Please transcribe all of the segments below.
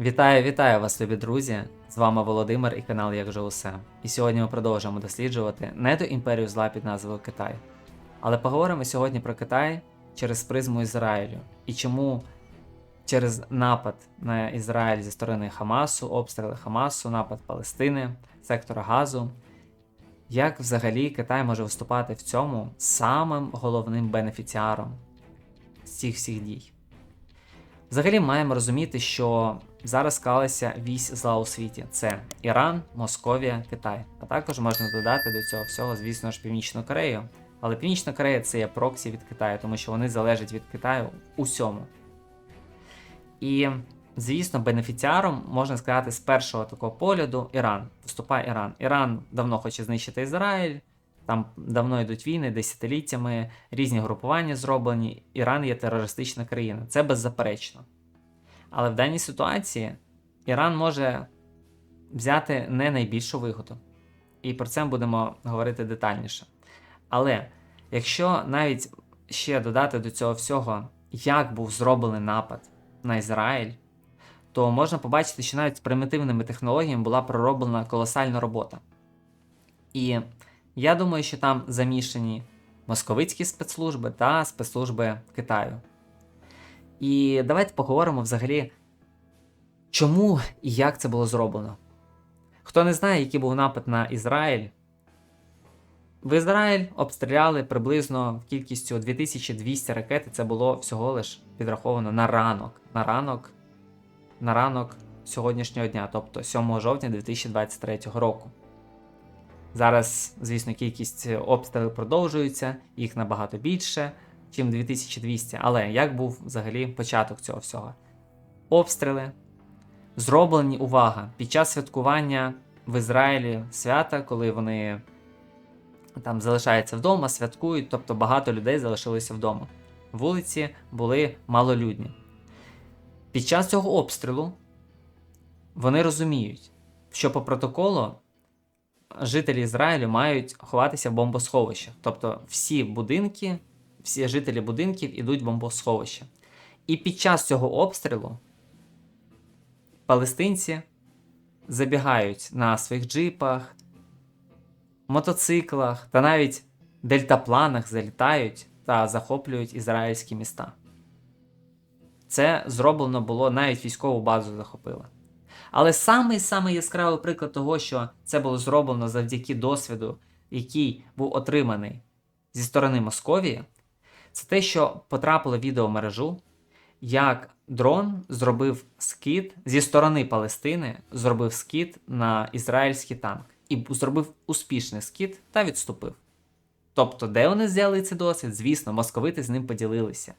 Вітаю, вітаю вас, любі друзі! З вами Володимир і канал Як же усе. І сьогодні ми продовжуємо досліджувати не ту імперію зла під назвою Китай. Але поговоримо сьогодні про Китай через призму Ізраїлю і чому через напад на Ізраїль зі сторони Хамасу, обстріли Хамасу, напад Палестини, сектора Газу. Як взагалі Китай може виступати в цьому самим головним бенефіціаром з цих всіх дій? Взагалі маємо розуміти, що зараз склалася вісь зла у світі: це Іран, Московія, Китай. А також можна додати до цього всього, звісно ж, Північну Корею. Але Північна Корея це є проксі від Китаю, тому що вони залежать від Китаю у всьому. І, звісно, бенефіціаром можна сказати з першого такого погляду Іран. Виступає Іран. Іран давно хоче знищити Ізраїль. Там давно йдуть війни, десятиліттями, різні групування зроблені. Іран є терористична країна. Це беззаперечно. Але в даній ситуації Іран може взяти не найбільшу вигоду. І про це будемо говорити детальніше. Але якщо навіть ще додати до цього всього, як був зроблений напад на Ізраїль, то можна побачити, що навіть з примітивними технологіями була пророблена колосальна робота. І я думаю, що там замішані московицькі спецслужби та спецслужби Китаю. І давайте поговоримо взагалі, чому і як це було зроблено. Хто не знає, який був напад на Ізраїль, в Ізраїль обстріляли приблизно кількістю 2200 ракет, і це було всього лиш підраховано на ранок. На ранок, на ранок сьогоднішнього дня, тобто 7 жовтня 2023 року. Зараз, звісно, кількість обстрілів продовжується, їх набагато більше, ніж 2200. Але як був взагалі початок цього всього? Обстріли зроблені увага під час святкування в Ізраїлі свята, коли вони там залишаються вдома, святкують, тобто багато людей залишилося вдома. Вулиці були малолюдні. Під час цього обстрілу вони розуміють, що по протоколу жителі Ізраїлю мають ховатися в бомбосховищах. Тобто всі будинки, всі жителі будинків ідуть в бомбосховище. І під час цього обстрілу палестинці забігають на своїх джипах, мотоциклах та навіть дельтапланах залітають та захоплюють ізраїльські міста. Це зроблено було навіть військову базу захопили. Але самий самий яскравий приклад того, що це було зроблено завдяки досвіду, який був отриманий зі сторони Московії, це те, що потрапило в мережу, як дрон зробив скид зі сторони Палестини, зробив скид на ізраїльський танк і зробив успішний скид та відступив. Тобто, де вони взяли цей досвід? Звісно, московити з ним поділилися.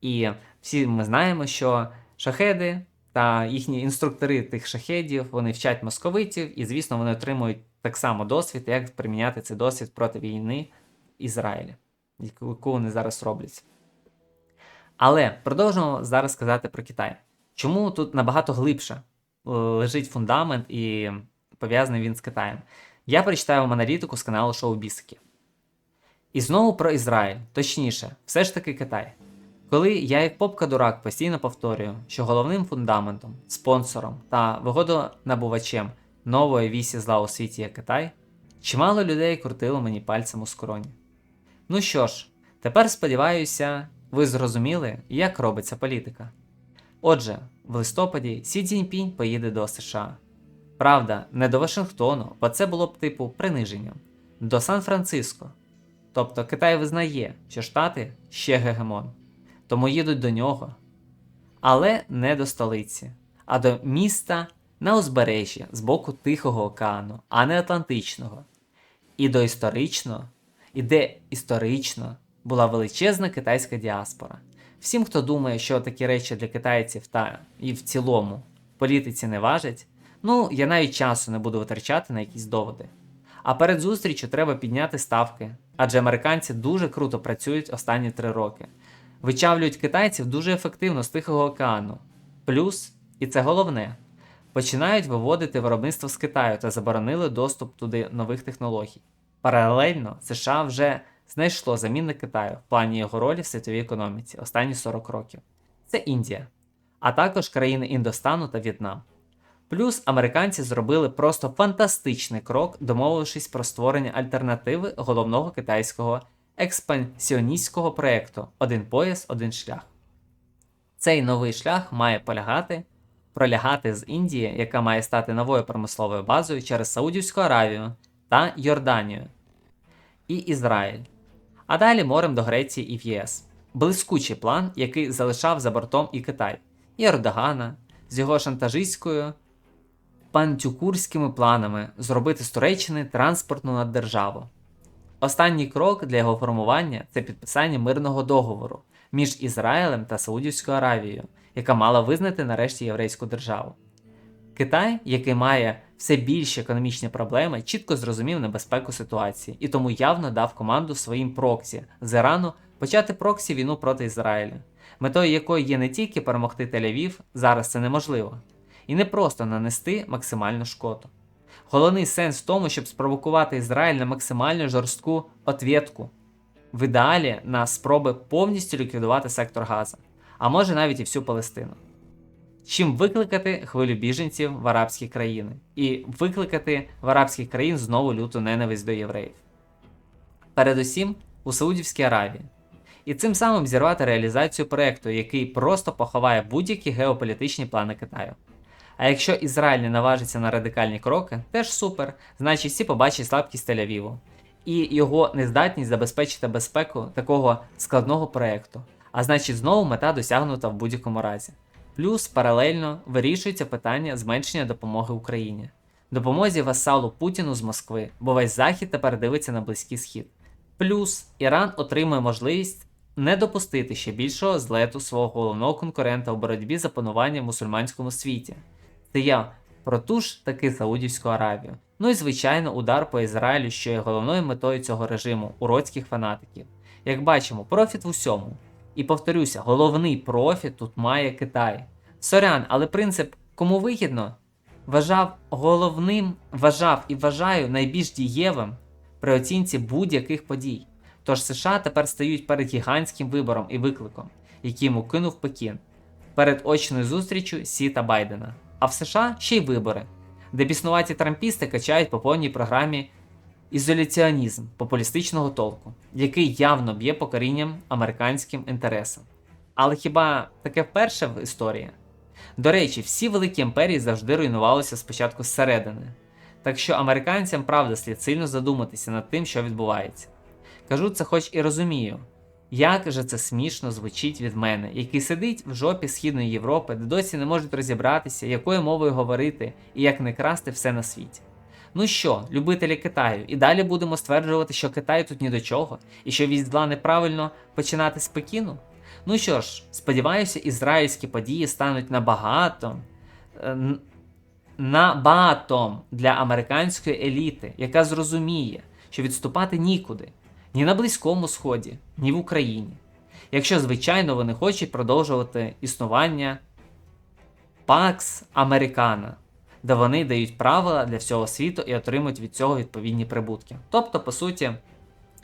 І всі ми знаємо, що шахеди та їхні інструктори тих шахедів вони вчать московитів, і, звісно, вони отримують так само досвід, як приміняти цей досвід проти війни в Ізраїлі, яку вони зараз роблять. Але продовжуємо зараз сказати про Китай. Чому тут набагато глибше е, лежить фундамент і пов'язаний він з Китаєм? Я прочитаю вам аналітику з каналу Шоу Бісики. І знову про Ізраїль, точніше, все ж таки Китай. Коли я, як попка-дурак, постійно повторюю, що головним фундаментом, спонсором та вигодонабувачем нової вісі зла у світі є Китай, чимало людей крутило мені пальцем у скроні. Ну що ж, тепер сподіваюся, ви зрозуміли, як робиться політика. Отже, в листопаді Сі Цзіньпінь поїде до США. Правда, не до Вашингтону, бо це було б типу приниженням, до Сан-Франциско. Тобто Китай визнає, що Штати ще гегемон тому їдуть до нього. Але не до столиці, а до міста на узбережжі з боку Тихого океану, а не Атлантичного. І до історичного, і де історично була величезна китайська діаспора. Всім, хто думає, що такі речі для китайців та і в цілому політиці не важать, ну я навіть часу не буду витрачати на якісь доводи. А перед зустрічю треба підняти ставки, адже американці дуже круто працюють останні три роки вичавлюють китайців дуже ефективно з Тихого океану. Плюс, і це головне, починають виводити виробництво з Китаю та заборонили доступ туди нових технологій. Паралельно США вже знайшло замінник Китаю в плані його ролі в світовій економіці останні 40 років. Це Індія. а також країни Індостану та В'єтнам. Плюс американці зробили просто фантастичний крок, домовившись про створення альтернативи головного китайського експансіоністського проєкту Один пояс, один шлях. Цей новий шлях має полягати, пролягати з Індії, яка має стати новою промисловою базою через Саудівську Аравію та Йорданію і Ізраїль, а далі морем до Греції і в ЄС. Блискучий план, який залишав за бортом і Китай, і Ердогана з його шантажистською пантюкурськими планами зробити з Туреччини транспортну наддержаву. Останній крок для його формування це підписання мирного договору між Ізраїлем та Саудівською Аравією, яка мала визнати нарешті єврейську державу. Китай, який має все більші економічні проблеми, чітко зрозумів небезпеку ситуації і тому явно дав команду своїм проксі з Ірану почати проксі війну проти Ізраїля, метою якої є не тільки перемогти Тель-Авів, зараз це неможливо, і не просто нанести максимальну шкоду. Головний сенс в тому, щоб спровокувати Ізраїль на максимально жорстку отвєтку, в ідеалі на спроби повністю ліквідувати сектор Газа, а може навіть і всю Палестину. Чим викликати хвилю біженців в арабські країни і викликати в арабських країн знову люту ненависть до євреїв. Передусім у Саудівській Аравії. І цим самим зірвати реалізацію проєкту, який просто поховає будь-які геополітичні плани Китаю. А якщо Ізраїль не наважиться на радикальні кроки, теж супер, значить всі побачать слабкість Тель-Авіву і його нездатність забезпечити безпеку такого складного проєкту. А значить, знову мета досягнута в будь-якому разі. Плюс паралельно вирішується питання зменшення допомоги Україні, допомозі васалу Путіну з Москви, бо весь Захід тепер дивиться на Близький Схід. Плюс Іран отримує можливість не допустити ще більшого злету свого головного конкурента у боротьбі за панування в мусульманському світі. Це про ту ж таки Саудівську Аравію. Ну і звичайно, удар по Ізраїлю, що є головною метою цього режиму уродських фанатиків. Як бачимо, профіт в усьому. І повторюся, головний профіт тут має Китай. Сорян, але принцип кому вигідно вважав головним, вважав і вважаю найбільш дієвим при оцінці будь-яких подій. Тож США тепер стають перед гігантським вибором і викликом, який йому кинув Пекін перед очною зустрічю Сі та Байдена. А в США ще й вибори, де біснуваті трампісти качають по повній програмі ізоляціонізм популістичного толку, який явно б'є по корінням американським інтересам. Але хіба таке вперше в історії? До речі, всі великі імперії завжди руйнувалися спочатку зсередини. Так що американцям правда слід сильно задуматися над тим, що відбувається. Кажу це, хоч і розумію, як же це смішно звучить від мене, який сидить в жопі Східної Європи, де досі не можуть розібратися, якою мовою говорити і як не красти все на світі. Ну що, любителі Китаю, і далі будемо стверджувати, що Китай тут ні до чого, і що зла неправильно починати з Пекіну? Ну що ж, сподіваюся, ізраїльські події стануть набагато е, набагато для американської еліти, яка зрозуміє, що відступати нікуди ні на Близькому Сході, ні в Україні. Якщо, звичайно, вони хочуть продовжувати існування Pax Americana, де вони дають правила для всього світу і отримують від цього відповідні прибутки. Тобто, по суті,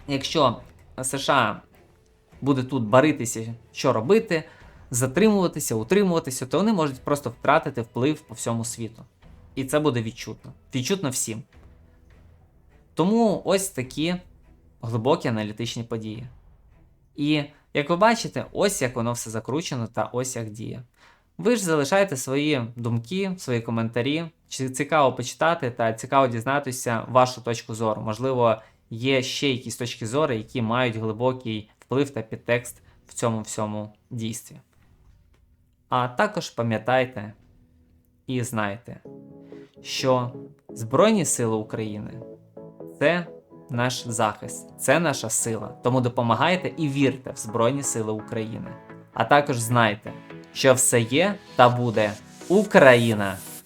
якщо США буде тут баритися, що робити, затримуватися, утримуватися, то вони можуть просто втратити вплив по всьому світу. І це буде відчутно. Відчутно всім. Тому ось такі глибокі аналітичні події. І як ви бачите, ось як воно все закручено та ось як діє. Ви ж залишайте свої думки, свої коментарі, чи цікаво почитати та цікаво дізнатися вашу точку зору. Можливо, є ще якісь точки зору, які мають глибокий вплив та підтекст в цьому всьому дійстві. А також пам'ятайте і знайте, що Збройні Сили України це наш захист, це наша сила. Тому допомагайте і вірте в Збройні Сили України. А також знайте, що все є та буде Україна!